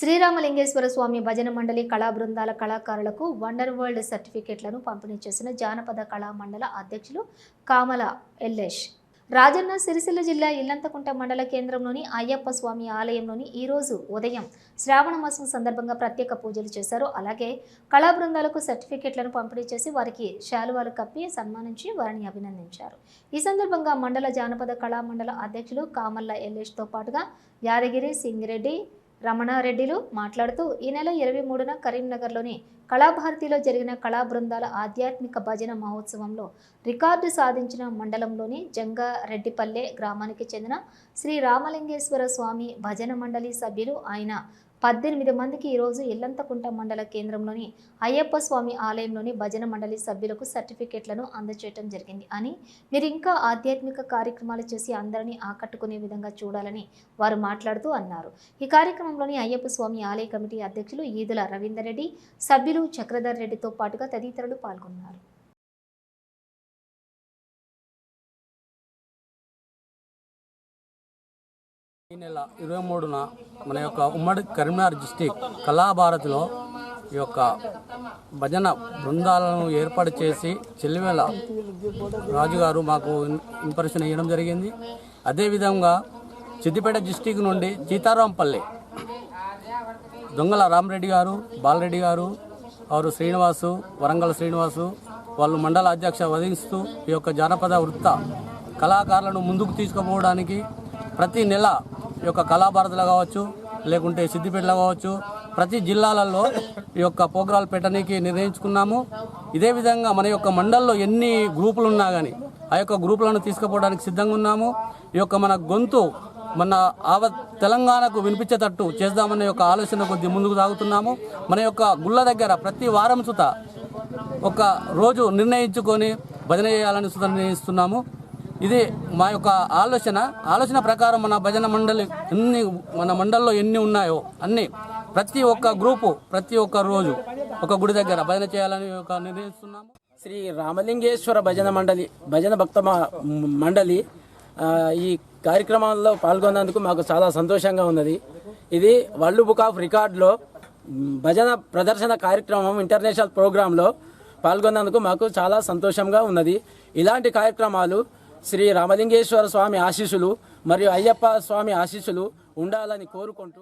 శ్రీరామలింగేశ్వర స్వామి భజన మండలి కళా బృందాల కళాకారులకు వండర్ వరల్డ్ సర్టిఫికేట్లను పంపిణీ చేసిన జానపద కళా మండల అధ్యక్షులు కామల ఎల్లేష్. రాజన్న సిరిసిల్ల జిల్లా ఇల్లంతకుంట మండల కేంద్రంలోని అయ్యప్ప స్వామి ఆలయంలోని ఈరోజు ఉదయం శ్రావణ మాసం సందర్భంగా ప్రత్యేక పూజలు చేశారు. అలాగే కళా బృందాలకు సర్టిఫికెట్లను పంపిణీ చేసి వారికి శాలువాలు కప్పి సన్మానించి వారిని అభినందించారు. ఈ సందర్భంగా మండల జానపద కళా మండల అధ్యక్షులు కామల్ల ఎల్లేష్తో పాటుగా యాదగిరి సింగిరెడ్డి రమణారెడ్డిలు మాట్లాడుతూ ఈ నెల ఇరవై మూడున కరీంనగర్లోని కళాభారతిలో జరిగిన కళా బృందాల ఆధ్యాత్మిక భజన మహోత్సవంలో రికార్డు సాధించిన మండలంలోని జంగారెడ్డిపల్లె గ్రామానికి చెందిన శ్రీ రామలింగేశ్వర స్వామి భజన మండలి సభ్యులు ఆయన పద్దెనిమిది మందికి ఈరోజు ఇల్లంతకుంట మండల కేంద్రంలోని అయ్యప్ప స్వామి ఆలయంలోని భజన మండలి సభ్యులకు సర్టిఫికెట్లను అందజేయటం జరిగింది. అని మీరు ఇంకా ఆధ్యాత్మిక కార్యక్రమాలు చేసి అందరినీ ఆకట్టుకునే విధంగా చూడాలని వారు మాట్లాడుతూ అన్నారు. ఈ కార్యక్రమంలోని అయ్యప్ప స్వామి ఆలయ కమిటీ అధ్యక్షులు ఈదుల రవీందర్ రెడ్డి సభ్యులు చక్రధర్ రెడ్డితో పాటుగా తదితరులు పాల్గొన్నారు. ఈ నెల ఇరవై మూడున మన యొక్క ఉమ్మడి కరీంనగర్ డిస్టిక్ కళాభారతిలో ఈ యొక్క భజన బృందాలను ఏర్పాటు చేసి చెల్లివేల రాజుగారు మాకు ఇంప్రెషన్ ఇవ్వడం జరిగింది. అదేవిధంగా సిద్దిపేట డిస్టిక్ నుండి సీతారాంపల్లి దొంగల రామరెడ్డి గారు బాలరెడ్డి గారు వారు శ్రీనివాసు వరంగల్ శ్రీనివాసు వాళ్ళు మండల అధ్యక్ష వహిస్తూ ఈ యొక్క జానపద వృత్త కళాకారులను ముందుకు తీసుకుపోవడానికి ప్రతి నెల ఈ యొక్క కళాభారతిలో కావచ్చు లేకుంటే సిద్దిపేటలో కావచ్చు ప్రతి జిల్లాలలో ఈ యొక్క పోగ్రాలు పెట్టడానికి నిర్ణయించుకున్నాము. ఇదే విధంగా మన యొక్క మండల్లో ఎన్ని గ్రూపులు ఉన్నా కానీ ఆ యొక్క గ్రూపులను తీసుకుపోవడానికి సిద్ధంగా ఉన్నాము. ఈ యొక్క మన గొంతు మన ఆవ తెలంగాణకు వినిపించేటట్టు చేద్దామనే యొక్క ఆలోచన కొద్ది ముందుకు సాగుతున్నాము. మన యొక్క గుళ్ళ దగ్గర ప్రతి వారం సుత ఒక రోజు నిర్ణయించుకొని భజన చేయాలని సుత నిర్ణయిస్తున్నాము. ఇది మా యొక్క ఆలోచన ఆలోచన ప్రకారం మన భజన మండలి ఎన్ని మన మండల్లో ఎన్ని ఉన్నాయో అన్ని ప్రతి ఒక్క గ్రూపు ప్రతి ఒక్క రోజు ఒక గుడి దగ్గర భజన చేయాలని ఒక నిర్ణయిస్తున్నాము. శ్రీ రామలింగేశ్వర భజన మండలి భజన భక్త మండలి ఈ కార్యక్రమాల్లో పాల్గొన్నందుకు మాకు చాలా సంతోషంగా ఉన్నది. ఇది వరల్డ్ బుక్ ఆఫ్ రికార్డ్లో భజన ప్రదర్శన కార్యక్రమం ఇంటర్నేషనల్ ప్రోగ్రాంలో పాల్గొన్నందుకు మాకు చాలా సంతోషంగా ఉన్నది. ఇలాంటి కార్యక్రమాలు శ్రీ రామలింగేశ్వర స్వామి ఆశీస్సులు మరియు అయ్యప్ప స్వామి ఆశీస్సులు ఉండాలని కోరుకుంటూ